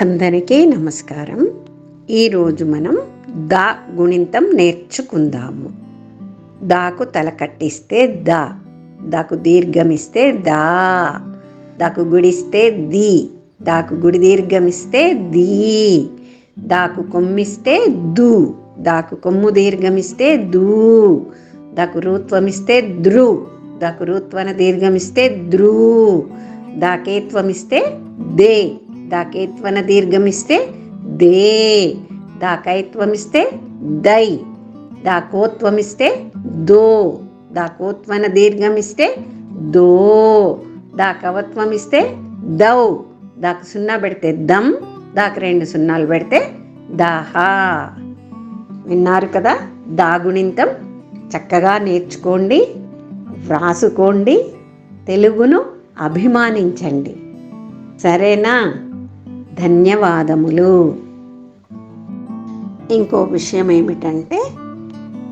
అందరికీ నమస్కారం. ఈరోజు మనం దా గుణింతం నేర్చుకుందాము. దాకు తల కట్టిస్తే దా దాకు దీర్ఘమిస్తే దా దాకు గుడిస్తే ది దాకు గుడి దీర్ఘమిస్తే దీ దాకు కొమ్మిస్తే దు దాకు కొమ్ము దీర్ఘమిస్తే దూ దాకు రూత్వమిస్తే ద్రు దాకు రూత్వన దీర్ఘమిస్తే ద్రూ దాకేత్వమిస్తే దే. దాకేత్వన దీర్ఘమిస్తే దే. దాకైత్వమిస్తే దై. దాకోత్వమిస్తే దో. దాకోత్వన దీర్ఘమిస్తే దో. దాకవత్వమిస్తే దౌ. దాకు సున్నా పెడితే దమ్ దాకు రెండు సున్నాలు పెడితే దాహా. విన్నారు కదా? దాగుణింతం. చక్కగా నేర్చుకోండి వ్రాసుకోండి తెలుగును అభిమానించండి. సరేనా? ధన్యవాదములు. ఇంకో విషయం ఏమిటంటే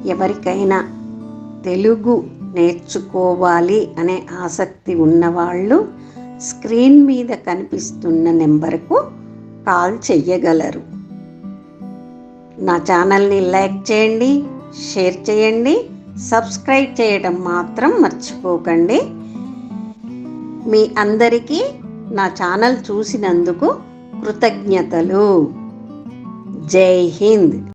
ఎవరికైనా తెలుగు నేర్చుకోవాలి అనే ఆసక్తి ఉన్నవాళ్ళు స్క్రీన్ మీద కనిపిస్తున్న నెంబర్కు కాల్ చెయ్యగలరు. నా ఛానల్ని లైక్ చేయండి షేర్ చేయండి సబ్స్క్రైబ్ చేయడం మాత్రం మర్చిపోకండి. మీ అందరికీ నా ఛానల్ చూసినందుకు కృతజ్ఞతలు. జై హింద్.